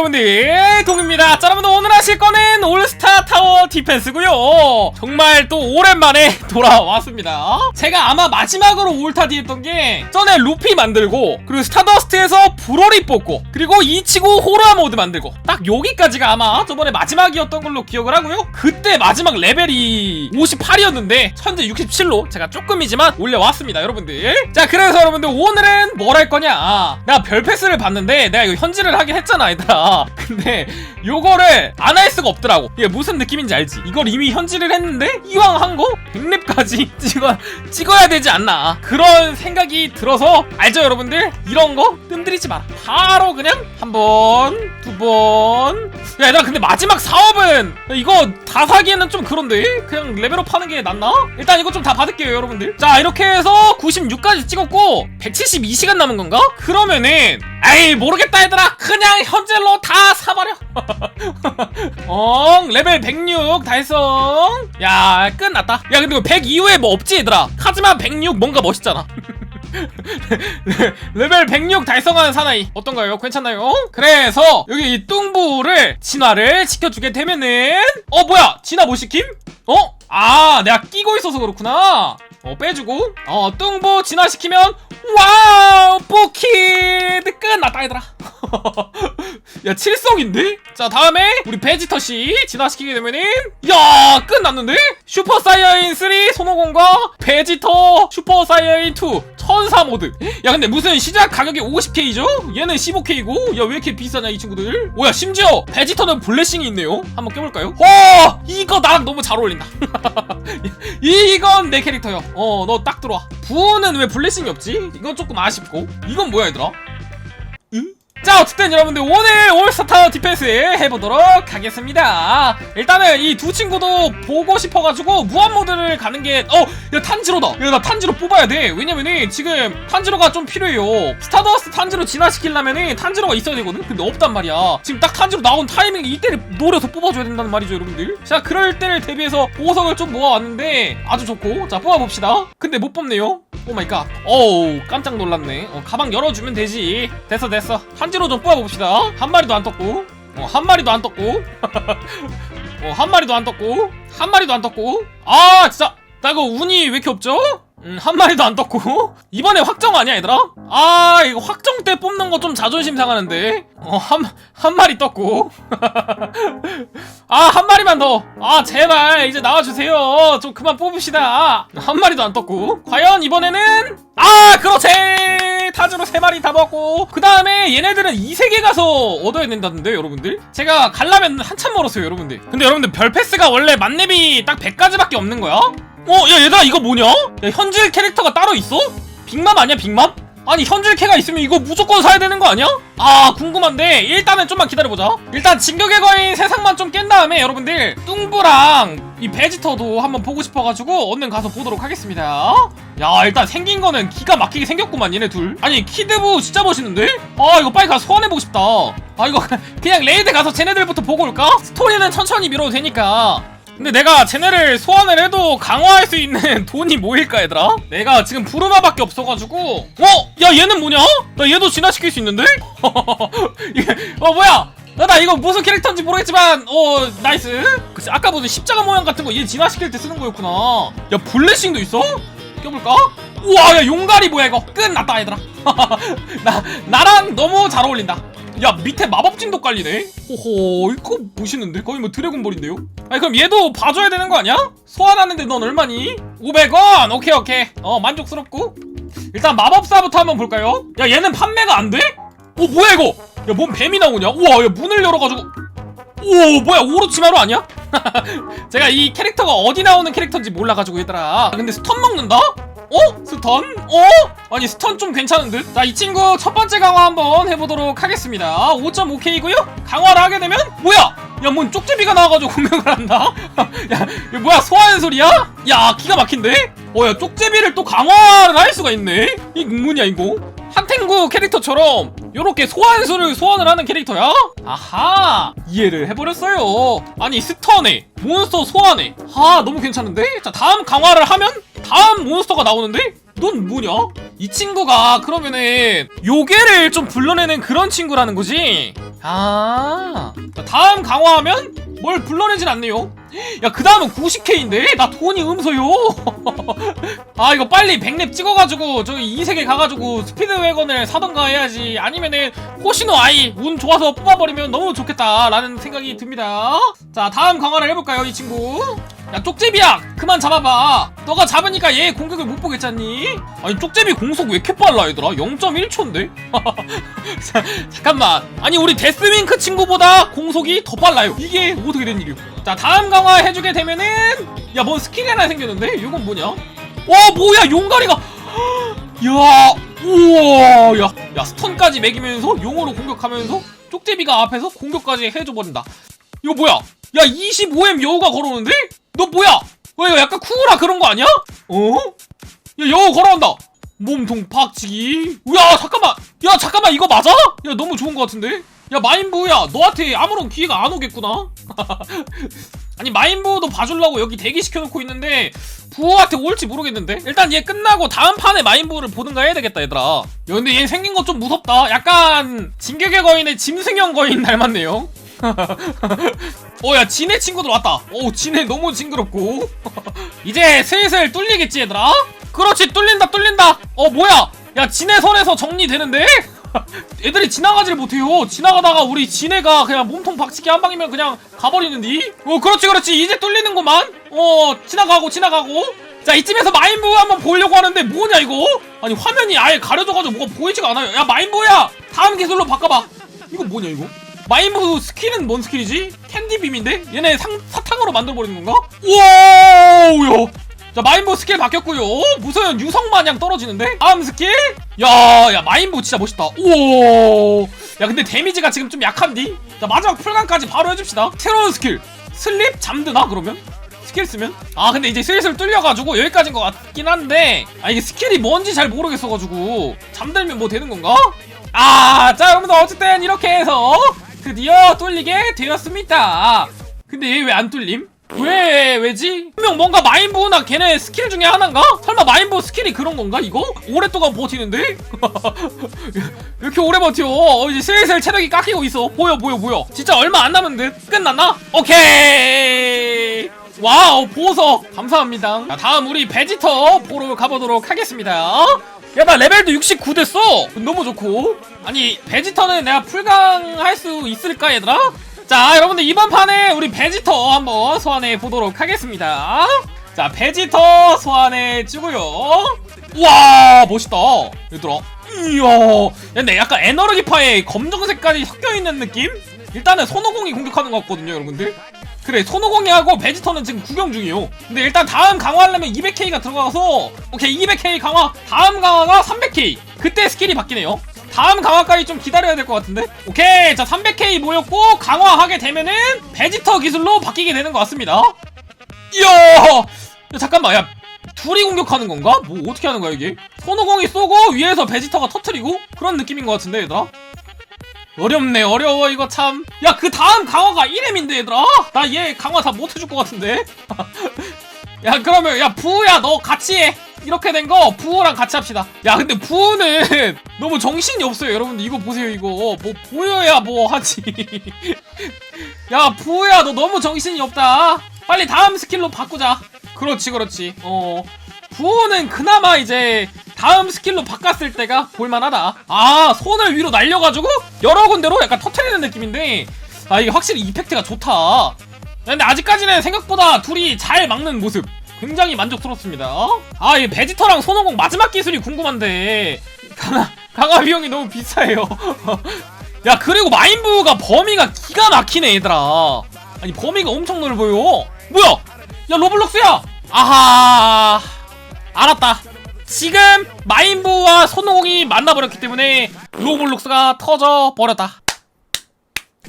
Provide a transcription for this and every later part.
여러분들 동입니다. 자 여러분들 오늘 하실 거는 올스타 타워 디펜스고요. 정말 또 오랜만에 돌아왔습니다. 제가 아마 마지막으로 올타디 했던 게 전에 루피 만들고 그리고 스타더스트에서 브로리 뽑고 그리고 이치고 호라 모드 만들고 딱 여기까지가 아마 저번에 마지막이었던 걸로 기억을 하고요. 그때 마지막 레벨이 58이었는데 현재 67로 제가 조금이지만 올려왔습니다 여러분들. 자 그래서 여러분들 오늘은 뭘 할 거냐? 내가 별패스를 봤는데 내가 이거 현질을 하긴 했잖아 얘들아. 근데 요거를 안 할 수가 없더라고. 이게 무슨 느낌인지 알지? 이걸 이미 현질을 했는데 이왕 한 거? 100렙까지 찍어, 찍어야 되지 않나? 그런 생각이 들어서 알죠 여러분들? 이런 거 뜸들이지 마라. 바로 그냥 한 번 두 번. 야 얘들아 근데 마지막 사업은 이거 다 사기에는 좀 그런데? 그냥 레벨업 하는 게 낫나? 일단 이거 좀 다 받을게요 여러분들. 자 이렇게 해서 96까지 찍었고 172시간 남은 건가? 그러면은 에이 모르겠다 얘들아. 그냥 현질로 다 사버려. 엉 레벨 106 달성. 야 끝났다. 야 근데 이거 100 이후에 뭐 없지 얘들아? 하지만 106 뭔가 멋있잖아. 레벨 106 달성한 사나이. 어떤가요? 괜찮나요? 그래서 여기 이 뚱부를 진화를 시켜주게 되면은 어 뭐야? 진화 못 시킴? 어? 아 내가 끼고 있어서 그렇구나 어 빼주고 어 뚱부 진화시키면 와우 뿌키드 끝났다 얘들아 야 7성인데? 자 다음에 우리 베지터씨 진화시키게 되면은 야 끝났는데? 슈퍼 사이어인 3 손오공과 베지터 슈퍼 사이어인 2 천사 모드 야 근데 무슨 시작 가격이 50K죠? 얘는 15K고 야 왜 이렇게 비싸냐 이 친구들 오야 심지어 베지터는 블레싱이 있네요 한번 껴볼까요? 어 이거 나랑 너무 잘 어울린다 이건 내 캐릭터요 어너 딱 들어와 부는 왜 블레싱이 없지? 이건 조금 아쉽고 이건 뭐야 얘들아? 응? 자 어쨌든 여러분들 오늘 올스타 디펜스 해보도록 하겠습니다. 일단은 이 두 친구도 보고 싶어가지고 무한 모드를 가는 게 어! 야 탄지로다. 야 나 탄지로 뽑아야 돼. 왜냐면은 지금 탄지로가 좀 필요해요. 스타더스트 탄지로 진화시키려면은 탄지로가 있어야 되거든? 근데 없단 말이야. 지금 딱 탄지로 나온 타이밍에 이때를 노려서 뽑아줘야 된다는 말이죠 여러분들. 자 그럴 때를 대비해서 보석을 좀 모아왔는데 아주 좋고. 자 뽑아봅시다. 근데 못 뽑네요. 오 마이 갓. 어우 깜짝 놀랐네. 어, 가방 열어주면 되지. 됐어 됐어 한지로 좀 뽑아봅시다. 한 마리도 안 떴고. 어, 한 마리도 안 떴고. 어, 한 마리도 안 떴고. 한 마리도 안 떴고. 아 진짜. 나 이거 운이 왜 이렇게 없죠? 음, 한 마리도 안 떴고? 이번에 확정 아니야 얘들아? 아 이거 확정 때 뽑는 거 좀 자존심 상하는데? 어한 한 마리 떴고. 아 한 마리만 더 아 제발 이제 나와주세요. 좀 그만 뽑읍시다. 한 마리도 안 떴고. 과연 이번에는? 아 그렇지! 타주로 세 마리 다 먹고. 그 다음에 얘네들은 이 세계 가서 얻어야 된다던데 여러분들? 제가 갈라면 한참 멀었어요 여러분들. 근데 여러분들 별 패스가 원래 만렙이 딱 100가지밖에 없는 거야 어, 야, 얘들아, 이거 뭐냐? 야, 현질 캐릭터가 따로 있어? 빅맘 아니야, 빅맘? 아니, 현질 캐가 있으면 이거 무조건 사야 되는 거 아니야? 아, 궁금한데, 일단은 좀만 기다려보자. 일단, 진격의 거인 세상만 좀 깬 다음에, 여러분들, 뚱부랑 이 베지터도 한번 보고 싶어가지고, 얼른 가서 보도록 하겠습니다. 야, 일단 생긴 거는 기가 막히게 생겼구만, 얘네 둘. 아니, 키드부 진짜 멋있는데? 아, 이거 빨리 가서 소환해보고 싶다. 아, 이거 그냥 레이드 가서 쟤네들부터 보고 올까? 스토리는 천천히 밀어도 되니까. 근데 내가 쟤네를 소환을 해도 강화할 수 있는 돈이 뭐일까 얘들아? 내가 지금 부르마밖에 없어가지고 어? 야 얘는 뭐냐? 나 얘도 진화시킬 수 있는데? 어 뭐야? 나, 나 이거 무슨 캐릭터인지 모르겠지만 어 나이스 그치 아까 무슨 십자가 모양 같은 거 얘 진화시킬 때 쓰는 거였구나 야 블레싱도 있어? 껴볼까? 우와 야 용가리 뭐야 이거 끝났다 얘들아 나 나랑 너무 잘 어울린다 야 밑에 마법진도 깔리네 호호 이거 멋있는데 거의 뭐 드래곤볼인데요 아니 그럼 얘도 봐줘야 되는 거 아니야? 소환하는데 넌 얼마니? 500원 오케이 오케이 어 만족스럽고 일단 마법사부터 한번 볼까요? 야 얘는 판매가 안 돼? 오 뭐야 이거 야 뭔 뱀이 나오냐 우와 야 문을 열어가지고 오 뭐야 오로치마루 아니야? 제가 이 캐릭터가 어디 나오는 캐릭터인지 몰라가지고 얘들아 근데 스턴 먹는다? 어? 스턴? 어? 아니 스턴 좀 괜찮은 듯? 자 이 친구 첫 번째 강화 한번 해보도록 하겠습니다 5.5K고요 강화를 하게 되면 뭐야? 야 뭔 쪽제비가 나와가지고 공격을 한다? 야 이거 뭐야 소환 소리야? 야 기가 막힌데? 어 야 쪽제비를 또 강화를 할 수가 있네? 이 뭐냐 이거? 한탱구 캐릭터처럼 요렇게 소환수를 소환을 하는 캐릭터야? 아하 이해를 해버렸어요 아니 스턴에 몬스터 소환해 아 너무 괜찮은데? 자 다음 강화를 하면 다음 몬스터가 나오는데? 넌 뭐냐? 이 친구가 그러면은 요괴를 좀 불러내는 그런 친구라는 거지? 아 자, 다음 강화하면 뭘 불러내진 않네요 야 그 다음은 90K인데? 나 돈이 음소요. 아 이거 빨리 100렙 찍어가지고 저기 이세계 가가지고 스피드웨건을 사던가 해야지. 아니면은 호시노 아이 운 좋아서 뽑아버리면 너무 좋겠다 라는 생각이 듭니다. 자 다음 강화를 해볼까요 이 친구? 야 쪽제비야! 그만 잡아봐. 너가 잡으니까 얘 공격을 못 보겠잖니? 아니 쪽제비 공속 왜 이렇게 빨라 얘들아? 0.1초인데? 잠깐만. 아니 우리 데스윙크 친구보다 공속이 더 빨라요. 이게 어떻게 된 일이오 자 다음 강화 해주게 되면은 야 뭔 스킬이 하나 생겼는데? 이건 뭐냐? 와 뭐야 용가리가! 야 우와 야, 야 스턴까지 매기면서 용으로 공격하면서 쪽제비가 앞에서 공격까지 해줘버린다. 이거 뭐야? 야 25M 여우가 걸어오는데? 너 뭐야? 왜 약간 쿠라 그런 거 아니야? 어? 야 여우 걸어온다 몸통 박치기. 야 잠깐만. 야 잠깐만. 이거 맞아? 야 너무 좋은 거 같은데? 야 마인부야. 너한테 아무런 기회가 안 오겠구나. 아니 마인부도 봐주려고 여기 대기시켜놓고 있는데 부호한테 올지 모르겠는데? 일단 얘 끝나고 다음 판에 마인부를 보든가 해야 되겠다 얘들아. 야 근데 얘 생긴 거 좀 무섭다. 약간 진격의 거인의 짐승형 거인 닮았네요. 어야 진해 친구들 왔다. 오 진해 너무 징그럽고. 이제 슬슬 뚫리겠지 얘들아 그렇지 뚫린다 뚫린다. 어 뭐야? 야 진해 선에서 정리되는데? 애들이 지나가질 못해요. 지나가다가 우리 진해가 그냥 몸통 박치기 한 방이면 그냥 가버리는디? 어 그렇지 그렇지. 이제 뚫리는구만. 어 지나가고 지나가고. 자 이쯤에서 마인부 한번 보려고 하는데 뭐냐 이거? 아니 화면이 아예 가려져가지고 뭐가 보이지가 않아요. 야 마인부야! 다음 기술로 바꿔봐. 이거 뭐냐 이거? 마인부 스킬은 뭔 스킬이지? 캔디빔인데? 얘네 상, 사탕으로 만들어버리는 건가? 우와! 야. 자, 마인부 스킬 바뀌었고요 무슨 유성 마냥 떨어지는데? 다음 스킬? 야, 야, 마인부 진짜 멋있다. 우와! 야, 근데 데미지가 지금 좀 약한디? 자, 마지막 풀강까지 바로 해줍시다. 새로운 스킬. 슬립? 잠드나, 그러면? 스킬 쓰면? 아, 근데 이제 슬슬 뚫려가지고 여기까지인 것 같긴 한데, 아, 이게 스킬이 뭔지 잘 모르겠어가지고, 잠들면 뭐 되는 건가? 아, 자, 여러분들 어쨌든 이렇게 해서 드디어 뚫리게 되었습니다. 근데 얘 왜 안 뚫림? 왜, 왜지? 분명 뭔가 마인부나 걔네 스킬 중에 하나인가? 설마 마인부 스킬이 그런 건가, 이거? 오랫동안 버티는데? 왜 이렇게 오래 버텨? 어, 이제 슬슬 체력이 깎이고 있어. 보여, 보여, 보여. 진짜 얼마 안 남은데? 끝났나? 오케이! 와우, 보석! 감사합니다. 자, 다음 우리 베지터 보러 가보도록 하겠습니다. 야, 나 레벨도 69 됐어! 너무 좋고. 아니, 베지터는 내가 풀강 할 수 있을까, 얘들아? 자, 여러분들 이번 판에 우리 베지터 한번 소환해 보도록 하겠습니다. 자, 베지터 소환해 주고요. 우와, 멋있다. 얘들아. 이야. 야, 근데 약간 에너지파에 검정색까지 섞여 있는 느낌? 일단은 손오공이 공격하는 것 같거든요, 여러분들. 그래, 손오공이하고 베지터는 지금 구경 중이에요. 근데 일단 다음 강화하려면 200K가 들어가서, 오케이, 200K 강화. 다음 강화가 300K. 그때 스킬이 바뀌네요. 다음 강화까지 좀 기다려야 될 것 같은데? 오케이, 자, 300K 모였고, 강화하게 되면은, 베지터 기술로 바뀌게 되는 것 같습니다. 이야! 야, 잠깐만, 야, 둘이 공격하는 건가? 뭐, 어떻게 하는 거야, 이게? 손오공이 쏘고, 위에서 베지터가 터트리고? 그런 느낌인 것 같은데, 얘들아? 어렵네 어려워 이거 참. 야 그 다음 강화가 1M인데 얘들아. 나 얘 강화 다 못해줄 것 같은데. 야 그러면 야 부우야 너 같이 해. 이렇게 된 거 부우랑 같이 합시다. 야 근데 부우는 너무 정신이 없어요 여러분들. 이거 보세요 이거. 뭐 보여야 뭐 하지. 야 부우야 너 너무 정신이 없다. 빨리 다음 스킬로 바꾸자. 그렇지 그렇지. 어. 부우는 그나마 이제 다음 스킬로 바꿨을 때가 볼만하다. 아, 손을 위로 날려가지고 여러 군데로 약간 터트리는 느낌인데, 아, 이게 확실히 이펙트가 좋다. 근데 아직까지는 생각보다 둘이 잘 막는 모습. 굉장히 만족스럽습니다. 아, 이 베지터랑 손오공 마지막 기술이 궁금한데, 강화, 강화 비용이 너무 비싸요. 야, 그리고 마인부가 범위가 기가 막히네, 얘들아. 아니, 범위가 엄청 넓어요. 뭐야? 야, 로블록스야! 아하. 알았다. 지금 마인부와 손오공이 만나버렸기 때문에 로블록스가 터져 버렸다.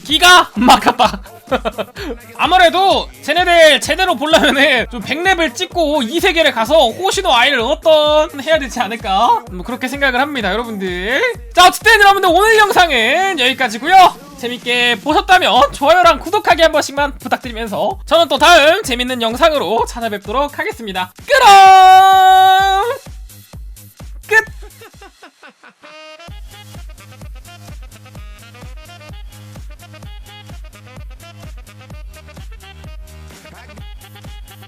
기가 막혔다. 아무래도 쟤네들 제대로 보려면은 좀 100렙을 찍고 이 세계를 가서 호시노 아이를 어떤 해야 되지 않을까? 뭐 그렇게 생각을 합니다, 여러분들. 자, 어쨌든 여러분들 오늘 영상은 여기까지고요. 재밌게 보셨다면 좋아요랑 구독하기 한 번씩만 부탁드리면서 저는 또 다음 재밌는 영상으로 찾아뵙도록 하겠습니다. 그럼!